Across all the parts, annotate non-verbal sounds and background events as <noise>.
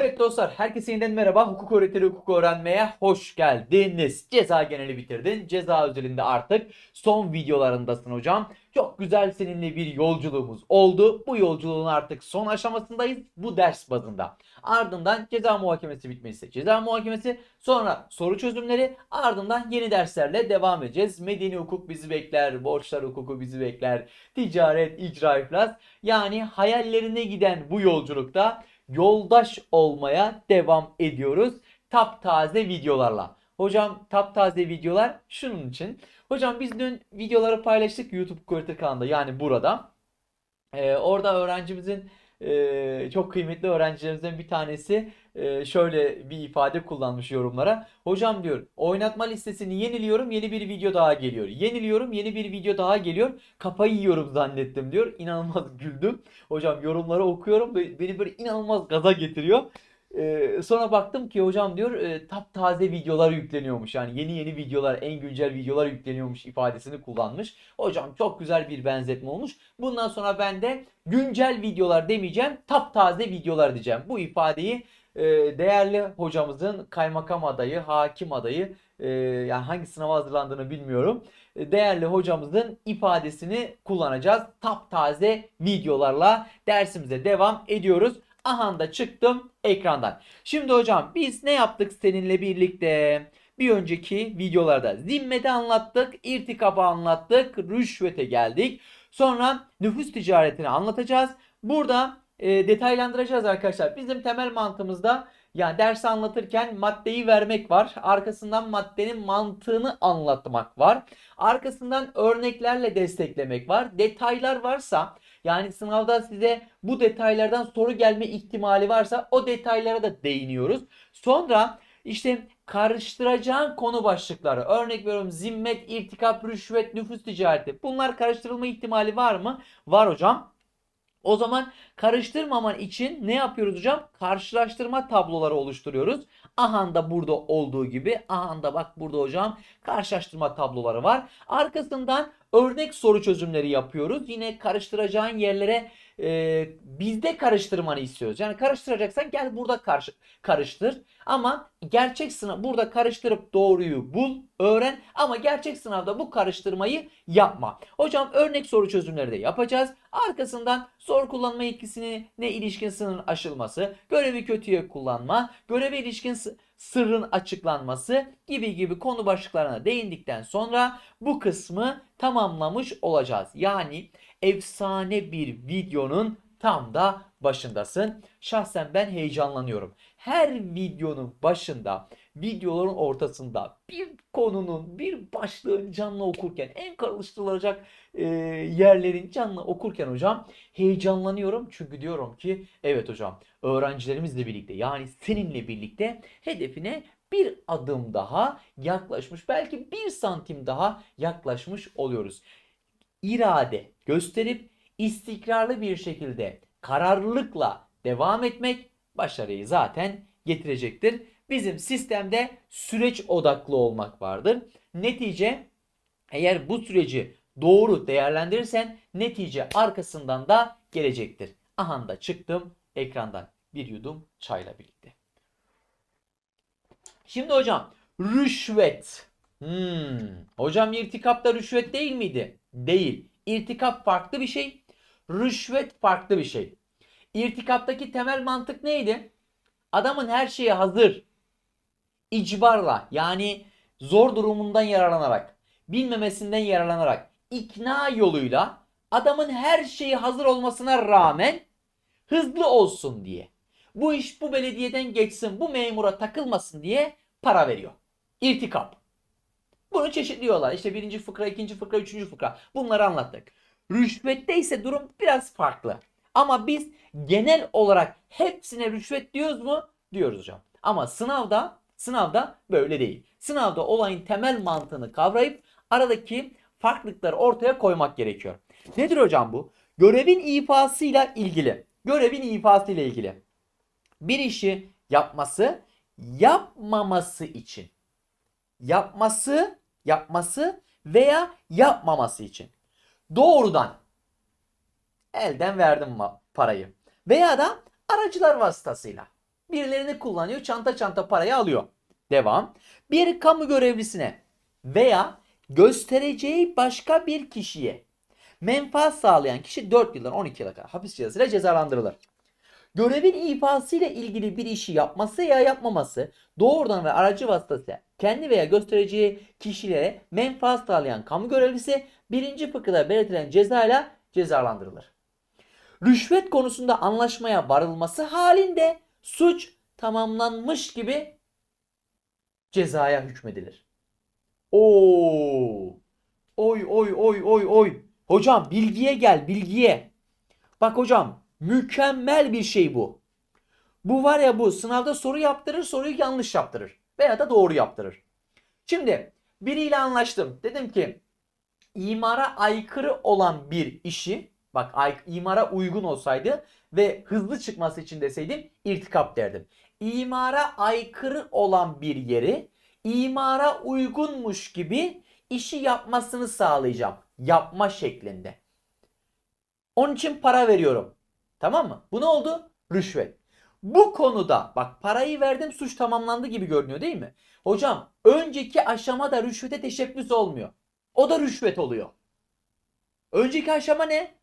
Evet dostlar, herkese yeniden merhaba. Hukuk öğretiri hukuk öğrenmeye hoş geldiniz. Ceza geneli bitirdin. Ceza özelinde artık son videolarındasın hocam. Çok güzel seninle bir yolculuğumuz oldu. Bu yolculuğun artık son aşamasındayız. Bu ders bazında. Ardından ceza muhakemesi bitmesi. Ceza muhakemesi, sonra soru çözümleri, ardından yeni derslerle devam edeceğiz. Medeni hukuk bizi bekler, borçlar hukuku bizi bekler, ticaret, icra iflas. Yani hayallerine giden bu yolculukta yoldaş olmaya devam ediyoruz. Taptaze videolarla. Hocam taptaze videolar şunun için. Hocam biz dün videoları paylaştık YouTube Kuratır kanalında yani burada. Ee, orada öğrencimizin e, çok kıymetli öğrencilerimizden bir tanesi şöyle bir ifade kullanmış yorumlara. Hocam diyor oynatma listesini yeniliyorum yeni bir video daha geliyor. Yeniliyorum yeni bir video daha geliyor. Kafayı yiyorum zannettim diyor. İnanılmaz <laughs> güldüm. Hocam yorumları okuyorum beni böyle inanılmaz gaza getiriyor. Ee, sonra baktım ki hocam diyor e, taptaze videolar yükleniyormuş. Yani yeni yeni videolar, en güncel videolar yükleniyormuş ifadesini kullanmış. Hocam çok güzel bir benzetme olmuş. Bundan sonra ben de güncel videolar demeyeceğim, taptaze videolar diyeceğim. Bu ifadeyi e, değerli hocamızın kaymakam adayı, hakim adayı, e, yani hangi sınava hazırlandığını bilmiyorum. E, Değerli hocamızın ifadesini kullanacağız. Taptaze videolarla dersimize devam ediyoruz. Aha da çıktım ekrandan. Şimdi hocam biz ne yaptık seninle birlikte? Bir önceki videolarda zimmeti anlattık, irtikabı anlattık, rüşvete geldik. Sonra nüfus ticaretini anlatacağız. Burada e, detaylandıracağız arkadaşlar. Bizim temel mantığımızda yani ders anlatırken maddeyi vermek var. Arkasından maddenin mantığını anlatmak var. Arkasından örneklerle desteklemek var. Detaylar varsa yani sınavda size bu detaylardan soru gelme ihtimali varsa o detaylara da değiniyoruz. Sonra işte karıştıracağın konu başlıkları. Örnek veriyorum zimmet, irtikap, rüşvet, nüfus ticareti. Bunlar karıştırılma ihtimali var mı? Var hocam. O zaman karıştırmaman için ne yapıyoruz hocam? Karşılaştırma tabloları oluşturuyoruz. Aha da burada olduğu gibi. Aha da bak burada hocam karşılaştırma tabloları var. Arkasından örnek soru çözümleri yapıyoruz. Yine karıştıracağın yerlere e, bizde karıştırmanı istiyoruz. Yani karıştıracaksan gel burada karşı, karıştır. Ama gerçek sınav burada karıştırıp doğruyu bul, öğren. Ama gerçek sınavda bu karıştırmayı yapma. Hocam örnek soru çözümleri de yapacağız. Arkasından soru kullanma etkisine ne ilişkin sınırın aşılması, görevi kötüye kullanma, göreve ilişkin sırrın açıklanması gibi gibi konu başlıklarına değindikten sonra bu kısmı tamamlamış olacağız. Yani efsane bir videonun tam da başındasın. Şahsen ben heyecanlanıyorum. Her videonun başında, videoların ortasında bir konunun, bir başlığın canlı okurken, en karıştırılacak e, yerlerin canlı okurken hocam heyecanlanıyorum. Çünkü diyorum ki evet hocam öğrencilerimizle birlikte yani seninle birlikte hedefine bir adım daha yaklaşmış belki bir santim daha yaklaşmış oluyoruz. İrade gösterip istikrarlı bir şekilde kararlılıkla devam etmek başarıyı zaten getirecektir. Bizim sistemde süreç odaklı olmak vardır. Netice eğer bu süreci doğru değerlendirirsen netice arkasından da gelecektir. Aha da çıktım ekrandan bir yudum çayla birlikte. Şimdi hocam rüşvet. Hmm. Hocam irtikapta rüşvet değil miydi? Değil. İrtikap farklı bir şey. Rüşvet farklı bir şey. İrtikaptaki temel mantık neydi? Adamın her şeye hazır. İcbarla yani zor durumundan yararlanarak, bilmemesinden yararlanarak, ikna yoluyla adamın her şeyi hazır olmasına rağmen hızlı olsun diye. Bu iş bu belediyeden geçsin, bu memura takılmasın diye para veriyor. İrtikap. Bunu çeşitliyorlar. İşte birinci fıkra, ikinci fıkra, üçüncü fıkra. Bunları anlattık. Rüşvette ise durum biraz farklı. Ama biz genel olarak hepsine rüşvet diyoruz mu? Diyoruz hocam. Ama sınavda sınavda böyle değil. Sınavda olayın temel mantığını kavrayıp aradaki farklılıkları ortaya koymak gerekiyor. Nedir hocam bu? Görevin ifasıyla ilgili. Görevin ifasıyla ilgili. Bir işi yapması, yapmaması için. Yapması, yapması veya yapmaması için. Doğrudan elden verdim parayı. Veya da aracılar vasıtasıyla. Birilerini kullanıyor, çanta çanta parayı alıyor. Devam. Bir kamu görevlisine veya göstereceği başka bir kişiye menfaat sağlayan kişi 4 yıldan 12 yıla kadar hapis cezasıyla cezalandırılır. Görevin ifasıyla ilgili bir işi yapması ya yapmaması doğrudan ve aracı vasıtasıyla kendi veya göstereceği kişilere menfaat sağlayan kamu görevlisi birinci fıkıda belirtilen cezayla cezalandırılır. Rüşvet konusunda anlaşmaya varılması halinde suç tamamlanmış gibi cezaya hükmedilir. Oo! Oy oy oy oy oy. Hocam bilgiye gel bilgiye. Bak hocam mükemmel bir şey bu. Bu var ya bu sınavda soru yaptırır soruyu yanlış yaptırır. Veya da doğru yaptırır. Şimdi biriyle anlaştım. Dedim ki imara aykırı olan bir işi bak imara uygun olsaydı ve hızlı çıkması için deseydim irtikap derdim. İmara aykırı olan bir yeri imara uygunmuş gibi işi yapmasını sağlayacağım. Yapma şeklinde. Onun için para veriyorum. Tamam mı? Bu ne oldu? Rüşvet. Bu konuda bak parayı verdim suç tamamlandı gibi görünüyor değil mi? Hocam önceki aşamada rüşvete teşebbüs olmuyor. O da rüşvet oluyor. Önceki aşama ne?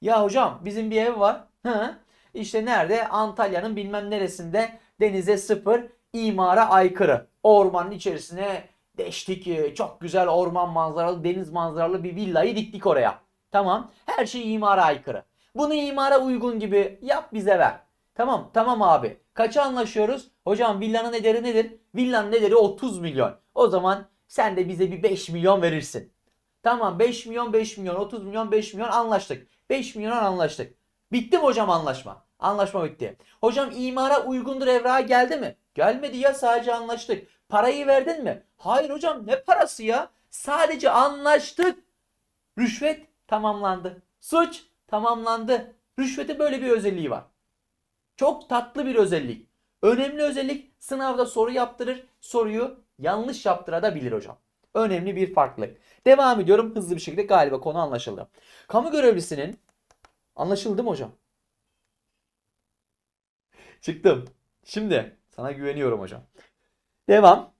Ya hocam bizim bir ev var. Hı. İşte nerede? Antalya'nın bilmem neresinde denize sıfır imara aykırı. Ormanın içerisine deştik. e, Çok güzel orman manzaralı, deniz manzaralı bir villayı diktik oraya. Tamam. Her şey imara aykırı. Bunu imara uygun gibi yap bize ver. Tamam tamam abi. Kaça anlaşıyoruz? Hocam villanın ederi nedir? Villanın ederi 30 milyon. O zaman sen de bize bir 5 milyon verirsin. Tamam 5 milyon 5 milyon 30 milyon 5 milyon anlaştık. 5 milyon anlaştık. Bitti mi hocam anlaşma? Anlaşma bitti. Hocam imara uygundur evrağa geldi mi? Gelmedi ya sadece anlaştık. Parayı verdin mi? Hayır hocam ne parası ya? Sadece anlaştık. Rüşvet tamamlandı. Suç tamamlandı. Rüşvetin böyle bir özelliği var. Çok tatlı bir özellik. Önemli özellik sınavda soru yaptırır. Soruyu yanlış yaptırabilir hocam. Önemli bir farklılık. Devam ediyorum hızlı bir şekilde galiba konu anlaşıldı. Kamu görevlisinin anlaşıldı mı hocam? Çıktım. Şimdi sana güveniyorum hocam. Devam.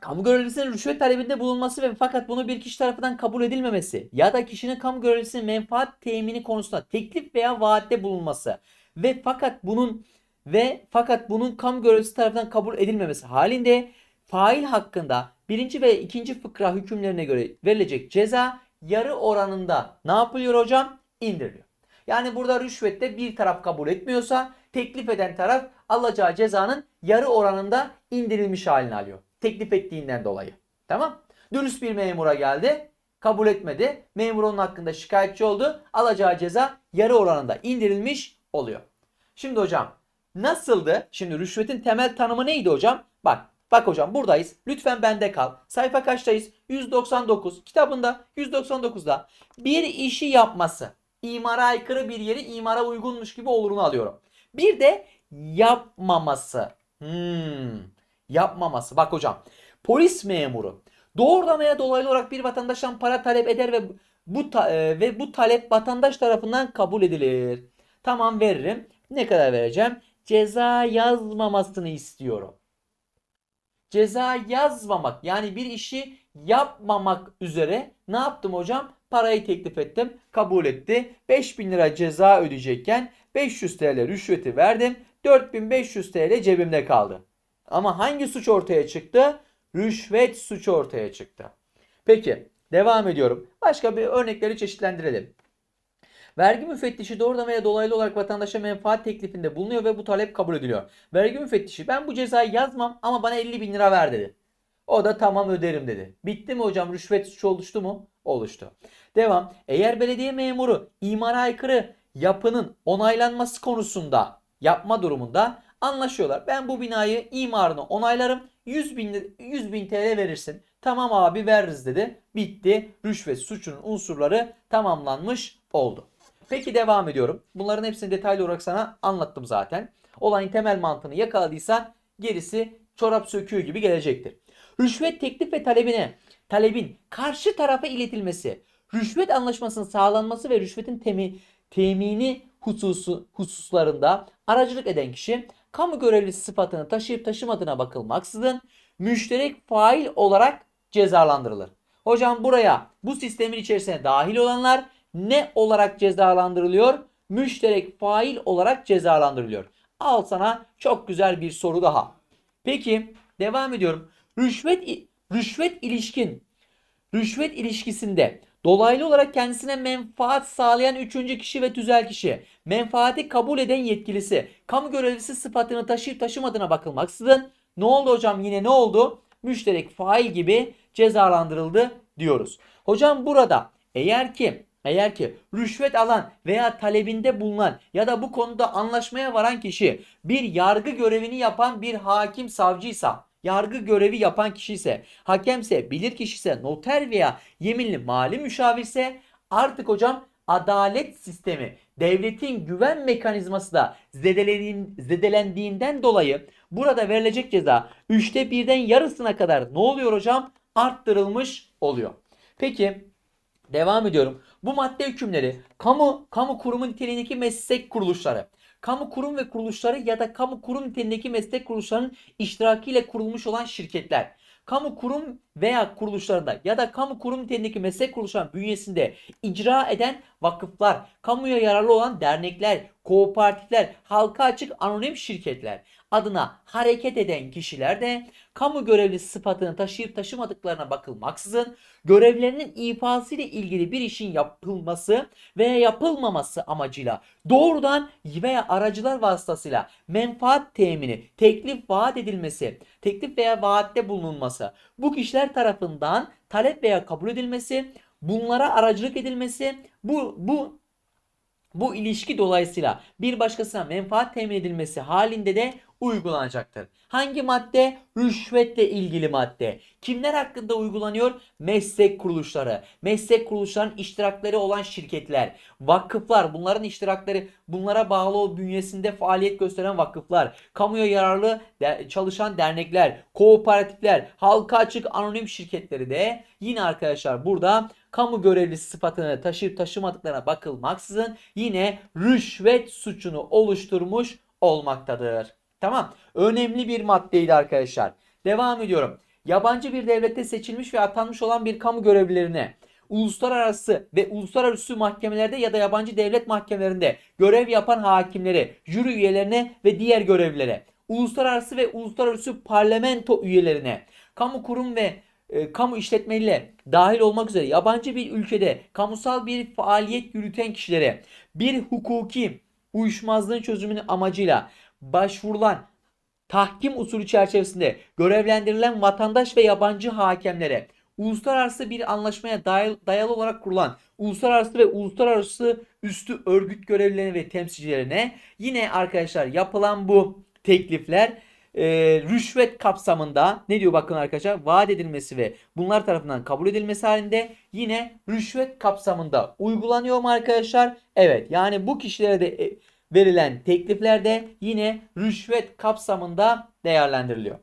Kamu görevlisinin rüşvet talebinde bulunması ve fakat bunu bir kişi tarafından kabul edilmemesi ya da kişinin kamu görevlisinin menfaat temini konusunda teklif veya vaatte bulunması ve fakat bunun ve fakat bunun kamu görevlisi tarafından kabul edilmemesi halinde fail hakkında birinci ve ikinci fıkra hükümlerine göre verilecek ceza yarı oranında ne yapılıyor hocam? İndiriliyor. Yani burada rüşvette bir taraf kabul etmiyorsa teklif eden taraf alacağı cezanın yarı oranında indirilmiş halini alıyor. Teklif ettiğinden dolayı. Tamam? Dürüst bir memura geldi. Kabul etmedi. Memur onun hakkında şikayetçi oldu. Alacağı ceza yarı oranında indirilmiş oluyor. Şimdi hocam nasıldı? Şimdi rüşvetin temel tanımı neydi hocam? Bak bak hocam buradayız. Lütfen bende kal. Sayfa kaçtayız? 199. Kitabında 199'da bir işi yapması. imara aykırı bir yeri imara uygunmuş gibi olurunu alıyorum. Bir de yapmaması. Hmm, yapmaması. Bak hocam polis memuru doğrudan veya dolaylı olarak bir vatandaştan para talep eder ve bu ta- e, ve bu talep vatandaş tarafından kabul edilir. Tamam veririm. Ne kadar vereceğim? Ceza yazmamasını istiyorum. Ceza yazmamak yani bir işi yapmamak üzere ne yaptım hocam? Parayı teklif ettim. Kabul etti. 5000 lira ceza ödeyecekken 500 TL rüşveti verdim. 4500 TL cebimde kaldı. Ama hangi suç ortaya çıktı? Rüşvet suç ortaya çıktı. Peki devam ediyorum. Başka bir örnekleri çeşitlendirelim. Vergi müfettişi doğrudan veya dolaylı olarak vatandaşa menfaat teklifinde bulunuyor ve bu talep kabul ediliyor. Vergi müfettişi ben bu cezayı yazmam ama bana 50 bin lira ver dedi. O da tamam öderim dedi. Bitti mi hocam rüşvet suçu oluştu mu? Oluştu. Devam. Eğer belediye memuru imara aykırı yapının onaylanması konusunda yapma durumunda anlaşıyorlar. Ben bu binayı imarını onaylarım. 100 bin, 100 bin TL verirsin. Tamam abi veririz dedi. Bitti. Rüşvet suçunun unsurları tamamlanmış oldu. Peki devam ediyorum. Bunların hepsini detaylı olarak sana anlattım zaten. Olayın temel mantığını yakaladıysan gerisi çorap söküğü gibi gelecektir. Rüşvet teklif ve talebine, talebin karşı tarafa iletilmesi, rüşvet anlaşmasının sağlanması ve rüşvetin temi, temini hususu, hususlarında aracılık eden kişi kamu görevlisi sıfatını taşıyıp taşımadığına bakılmaksızın müşterek fail olarak cezalandırılır. Hocam buraya bu sistemin içerisine dahil olanlar ne olarak cezalandırılıyor? Müşterek fail olarak cezalandırılıyor. Al sana çok güzel bir soru daha. Peki devam ediyorum. Rüşvet rüşvet ilişkin rüşvet ilişkisinde dolaylı olarak kendisine menfaat sağlayan üçüncü kişi ve tüzel kişi, menfaati kabul eden yetkilisi, kamu görevlisi sıfatını taşıyıp taşımadığına bakılmaksızın ne oldu hocam yine ne oldu? Müşterek fail gibi cezalandırıldı diyoruz. Hocam burada eğer ki eğer ki rüşvet alan veya talebinde bulunan ya da bu konuda anlaşmaya varan kişi bir yargı görevini yapan bir hakim savcıysa yargı görevi yapan kişi ise, hakemse, bilirkişi ise, noter veya yeminli mali müşavirse artık hocam adalet sistemi, devletin güven mekanizması da zedelendiğinden dolayı burada verilecek ceza 3'te 1'den yarısına kadar ne oluyor hocam? Arttırılmış oluyor. Peki devam ediyorum. Bu madde hükümleri kamu kamu kurumu niteliğindeki meslek kuruluşları. Kamu kurum ve kuruluşları ya da kamu kurum niteliğindeki meslek kuruluşlarının iştirakiyle kurulmuş olan şirketler, kamu kurum veya kuruluşlarında ya da kamu kurum niteliğindeki meslek kuruluşlarının bünyesinde icra eden vakıflar, kamuya yararlı olan dernekler, kooperatifler, halka açık anonim şirketler adına hareket eden kişiler de kamu görevlisi sıfatını taşıyıp taşımadıklarına bakılmaksızın görevlerinin ifası ile ilgili bir işin yapılması veya yapılmaması amacıyla doğrudan veya aracılar vasıtasıyla menfaat temini, teklif vaat edilmesi, teklif veya vaatte bulunulması, bu kişiler tarafından talep veya kabul edilmesi, bunlara aracılık edilmesi, bu bu bu ilişki dolayısıyla bir başkasına menfaat temin edilmesi halinde de uygulanacaktır. Hangi madde? Rüşvetle ilgili madde. Kimler hakkında uygulanıyor? Meslek kuruluşları. Meslek kuruluşlarının iştirakleri olan şirketler, vakıflar, bunların iştirakları, bunlara bağlı o bünyesinde faaliyet gösteren vakıflar, kamuya yararlı de, çalışan dernekler, kooperatifler, halka açık anonim şirketleri de yine arkadaşlar burada kamu görevlisi sıfatını taşıyıp taşımadıklarına bakılmaksızın yine rüşvet suçunu oluşturmuş olmaktadır. Tamam. Önemli bir maddeydi arkadaşlar. Devam ediyorum. Yabancı bir devlette seçilmiş ve atanmış olan bir kamu görevlilerine uluslararası ve uluslararası mahkemelerde ya da yabancı devlet mahkemelerinde görev yapan hakimleri, jüri üyelerine ve diğer görevlilere, uluslararası ve uluslararası parlamento üyelerine, kamu kurum ve e, kamu işletmeleriyle dahil olmak üzere yabancı bir ülkede kamusal bir faaliyet yürüten kişilere bir hukuki uyuşmazlığın çözümünün amacıyla başvurulan tahkim usulü çerçevesinde görevlendirilen vatandaş ve yabancı hakemlere uluslararası bir anlaşmaya dayalı olarak kurulan uluslararası ve uluslararası üstü örgüt görevlilerine ve temsilcilerine yine arkadaşlar yapılan bu teklifler e, rüşvet kapsamında ne diyor bakın arkadaşlar vaat edilmesi ve bunlar tarafından kabul edilmesi halinde yine rüşvet kapsamında uygulanıyor mu arkadaşlar? Evet yani bu kişilere de e, verilen teklifler de yine rüşvet kapsamında değerlendiriliyor.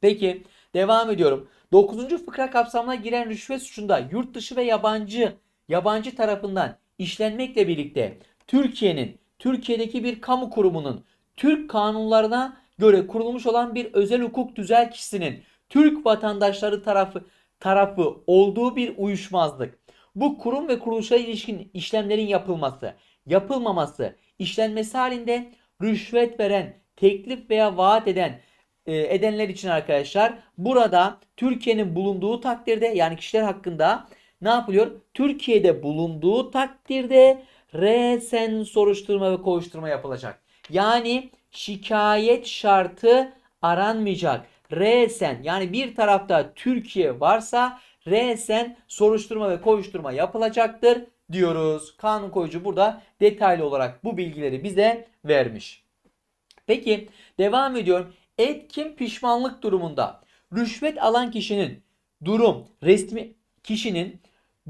Peki devam ediyorum. 9. fıkra kapsamına giren rüşvet suçunda yurt dışı ve yabancı yabancı tarafından işlenmekle birlikte Türkiye'nin Türkiye'deki bir kamu kurumunun Türk kanunlarına göre kurulmuş olan bir özel hukuk düzel kişisinin Türk vatandaşları tarafı tarafı olduğu bir uyuşmazlık. Bu kurum ve kuruluşa ilişkin işlemlerin yapılması, yapılmaması, işlenmesi halinde rüşvet veren, teklif veya vaat eden e, edenler için arkadaşlar burada Türkiye'nin bulunduğu takdirde yani kişiler hakkında ne yapılıyor? Türkiye'de bulunduğu takdirde resen soruşturma ve kovuşturma yapılacak. Yani şikayet şartı aranmayacak. Resen yani bir tarafta Türkiye varsa resen soruşturma ve kovuşturma yapılacaktır diyoruz. Kanun koyucu burada detaylı olarak bu bilgileri bize vermiş. Peki devam ediyorum. Etkin pişmanlık durumunda rüşvet alan kişinin durum resmi kişinin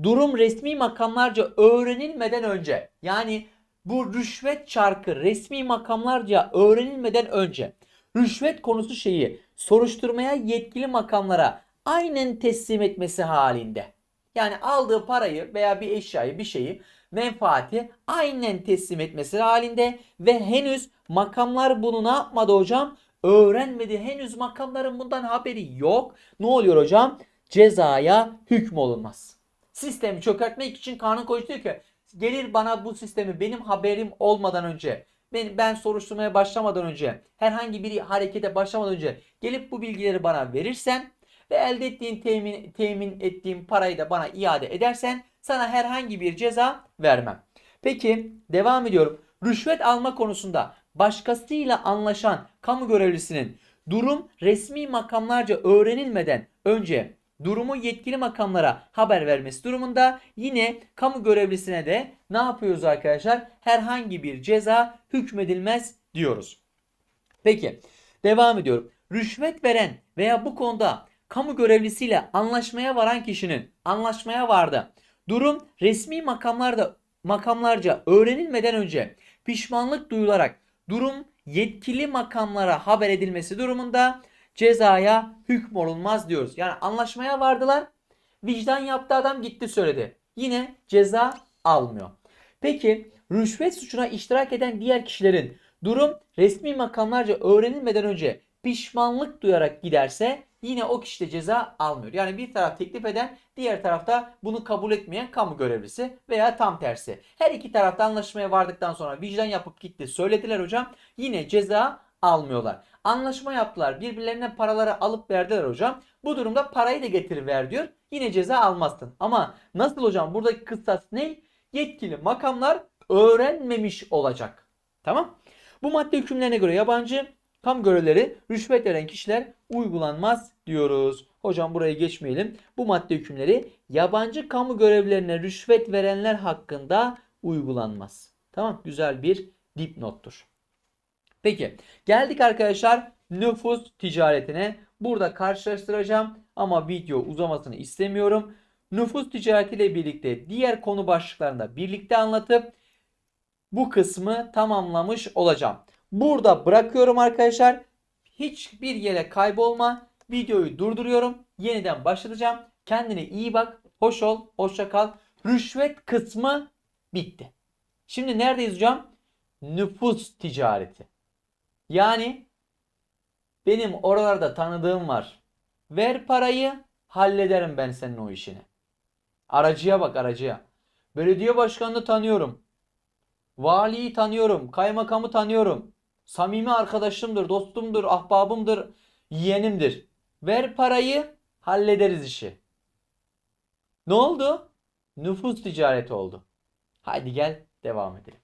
durum resmi makamlarca öğrenilmeden önce yani bu rüşvet çarkı resmi makamlarca öğrenilmeden önce rüşvet konusu şeyi soruşturmaya yetkili makamlara aynen teslim etmesi halinde yani aldığı parayı veya bir eşyayı bir şeyi menfaati aynen teslim etmesi halinde ve henüz makamlar bunu ne yapmadı hocam? Öğrenmedi. Henüz makamların bundan haberi yok. Ne oluyor hocam? Cezaya hükmolunmaz. Sistemi çökertmek için kanun koyucu diyor ki gelir bana bu sistemi benim haberim olmadan önce ben, ben soruşturmaya başlamadan önce herhangi bir harekete başlamadan önce gelip bu bilgileri bana verirsen ve elde ettiğin temin, temin ettiğin parayı da bana iade edersen sana herhangi bir ceza vermem. Peki devam ediyorum. Rüşvet alma konusunda başkasıyla anlaşan kamu görevlisinin durum resmi makamlarca öğrenilmeden önce durumu yetkili makamlara haber vermesi durumunda yine kamu görevlisine de ne yapıyoruz arkadaşlar? Herhangi bir ceza hükmedilmez diyoruz. Peki devam ediyorum. Rüşvet veren veya bu konuda kamu görevlisiyle anlaşmaya varan kişinin anlaşmaya vardı. Durum resmi makamlarda makamlarca öğrenilmeden önce pişmanlık duyularak durum yetkili makamlara haber edilmesi durumunda cezaya hükmolunmaz diyoruz. Yani anlaşmaya vardılar. Vicdan yaptı adam gitti söyledi. Yine ceza almıyor. Peki rüşvet suçuna iştirak eden diğer kişilerin durum resmi makamlarca öğrenilmeden önce pişmanlık duyarak giderse yine o kişi de ceza almıyor. Yani bir taraf teklif eden diğer tarafta bunu kabul etmeyen kamu görevlisi veya tam tersi. Her iki tarafta anlaşmaya vardıktan sonra vicdan yapıp gitti söylediler hocam yine ceza almıyorlar. Anlaşma yaptılar birbirlerine paraları alıp verdiler hocam. Bu durumda parayı da getir ver diyor. Yine ceza almazsın. Ama nasıl hocam buradaki kıstas ne? Yetkili makamlar öğrenmemiş olacak. Tamam. Bu madde hükümlerine göre yabancı kamu görevleri rüşvet veren kişiler uygulanmaz diyoruz. Hocam burayı geçmeyelim. Bu madde hükümleri yabancı kamu görevlerine rüşvet verenler hakkında uygulanmaz. Tamam güzel bir dipnottur. Peki geldik arkadaşlar nüfus ticaretine. Burada karşılaştıracağım ama video uzamasını istemiyorum. Nüfus ticaretiyle birlikte diğer konu başlıklarında birlikte anlatıp bu kısmı tamamlamış olacağım. Burada bırakıyorum arkadaşlar. Hiçbir yere kaybolma. Videoyu durduruyorum. Yeniden başlatacağım. Kendine iyi bak. Hoş ol. Hoşça kal. Rüşvet kısmı bitti. Şimdi neredeyiz hocam? Nüfus ticareti. Yani benim oralarda tanıdığım var. Ver parayı hallederim ben senin o işini. Aracıya bak aracıya. Belediye başkanını tanıyorum. Valiyi tanıyorum. Kaymakamı tanıyorum. Samimi arkadaşımdır, dostumdur, ahbabımdır, yeğenimdir. Ver parayı hallederiz işi. Ne oldu? Nüfus ticareti oldu. Haydi gel devam edelim.